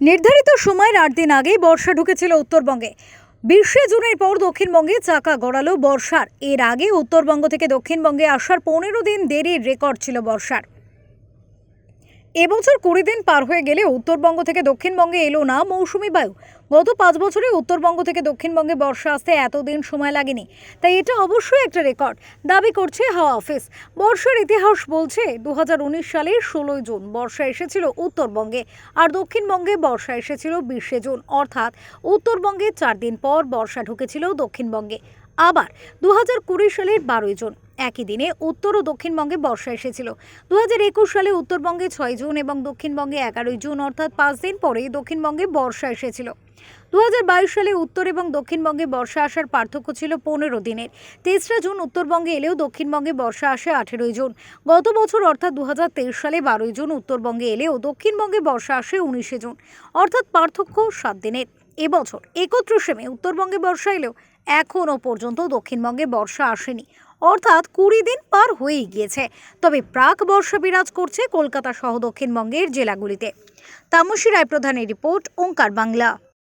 নির্ধারিত সময়ের আট দিন আগেই বর্ষা ঢুকেছিল উত্তরবঙ্গে। বিশে জুনের পর দক্ষিণবঙ্গে চাকা গড়ালো বর্ষার। এর আগে উত্তরবঙ্গ থেকে দক্ষিণবঙ্গে আসার পনেরো দিন দেরির রেকর্ড ছিল বর্ষার। এবছর কুড়ি দিন পার হয়ে গেলে উত্তরবঙ্গ থেকে দক্ষিণবঙ্গে এলো না মৌসুমি বায়ু। গত পাঁচ বছরে উত্তরবঙ্গ থেকে দক্ষিণবঙ্গে বর্ষা আসতে এতদিন সময় লাগেনি। তাই এটা অবশ্যই একটা রেকর্ড। দাবি করছে হাওয়া অফিস। বর্ষার ইতিহাস বলছে দু সালের ষোলোই জুন বর্ষা এসেছিল উত্তরবঙ্গে আর দক্ষিণবঙ্গে বর্ষা এসেছিল বিশে জুন। অর্থাৎ উত্তরবঙ্গে চার দিন পর বর্ষা ঢুকেছিল দক্ষিণবঙ্গে। আবার দু হাজার কুড়ি সালের বারোই জুন একই দিনে উত্তর ও দক্ষিণবঙ্গে বর্ষা এসেছিল। দু একুশ সালে উত্তরবঙ্গে ছয় জুন এবং দক্ষিণবঙ্গে এগারোই জুন, অর্থাৎ পাঁচ দিন পরেই দক্ষিণবঙ্গে বর্ষা এসেছিল। দু হাজার বাইশ সালে উত্তর এবং দক্ষিণবঙ্গে বর্ষা আসার পার্থক্য ছিল পনেরো দিনের। তেসরা জুন উত্তরবঙ্গে এলেও দক্ষিণবঙ্গে বর্ষা আসে আঠেরোই জুন। গত বছর, অর্থাৎ দু হাজার তেইশ সালে বারোই জুন উত্তরবঙ্গে এলেও দক্ষিণবঙ্গে বর্ষা আসে উনিশে জুন, অর্থাৎ পার্থক্য সাত দিনের। এবছর একত্রিশে মে উত্তরবঙ্গে বর্ষা এলেও এখনও পর্যন্ত দক্ষিণবঙ্গে বর্ষা আসেনি। অর্থাৎ কুড়ি দিন পার হয়েই গিয়েছে। তবে প্রাক বর্ষ বিরাজ করছে কলকাতা সহ দক্ষিণবঙ্গের জেলাগুলিতে। তামসিরায় প্রধানের রিপোর্ট, ওঙ্কার বাংলা।